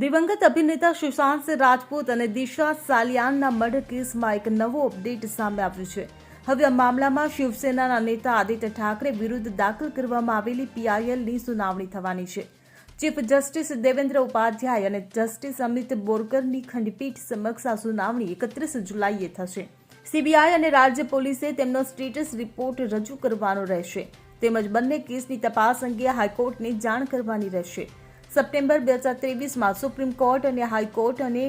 દિવંગત અભિનેતા સુશાંત રાજપૂત અને દિશા સાલિયાનના મર્ડર કેસમાં એક નવો અપડેટ સામે આવ્યું છે. હવે આ મામલામાં શિવસેનાના નેતા આદિત્ય ઠાકરે વિરુદ્ધ દાખલ કરવામાં આવેલી પીઆઈએલની સુનાવણી થવાની છે. ચીફ જસ્ટિસ દેવેન્દ્ર ઉપાધ્યાય અને જસ્ટિસ અમિત બોરકરની ખંડપીઠ સમક્ષ આ સુનાવણી એકત્રીસ જુલાઈએ થશે. સીબીઆઈ અને રાજ્ય પોલીસે તેમનો સ્ટેટસ રિપોર્ટ રજૂ કરવાનો રહેશે. તેમજ બંને કેસની તપાસ અંગે હાઈકોર્ટને જાણ કરવાની રહેશે. સપ્ટેમ્બર બે હજાર ત્રેવીસમાં સુપ્રીમ કોર્ટ અને હાઈકોર્ટ અને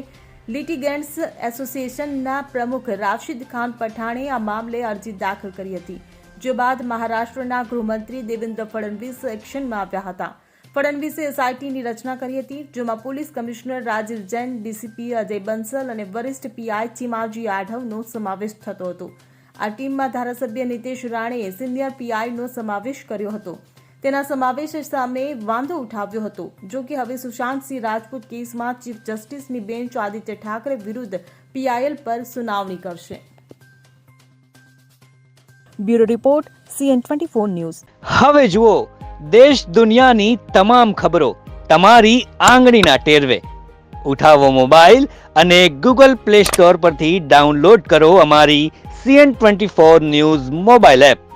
લિટિગેન્ટ્સ એસોસિએશનના પ્રમુખ રાશિદ ખાન પઠાણે આ મામલે અરજી દાખલ કરી હતી, જે બાદ મહારાષ્ટ્રના ગૃહમંત્રી દેવેન્દ્ર ફડણવીસ એક્શનમાં આવ્યા હતા. ફડણવીસે એસઆઈટીની રચના કરી હતી, જેમાં police commissioner Rajiv Jain, DCP Ajay Bansal અને વરિષ્ઠ પીઆઈ ચીમાજી આઢવનો સમાવેશ થતો હતો. આ ટીમમાં ધારાસભ્ય નિતેશ રાણેએ સિનિયર પીઆઈનો સમાવેશ કર્યો હતો. તેના સમાવેશ સામે વાંધો ઉઠાવ્યો હતો. જો કે હવે સુશાંતસિંહ રાજપૂત કેસમાં ચીફ જસ્ટિસની બેન્ચ આદિત્ય ઠાકરે વિરુદ્ધ પીઆઈએલ પર સુનાવણી કરશે. Bureau report CN twenty four news. હવે જુઓ દેશ દુનિયાની તમામ ખબરો તમારી આંગળીના ટેરવે. ઉઠાવો મોબાઈલ અને ગૂગલ પ્લે સ્ટોર પરથી ડાઉનલોડ કરો અમારી CN twenty four news mobile app.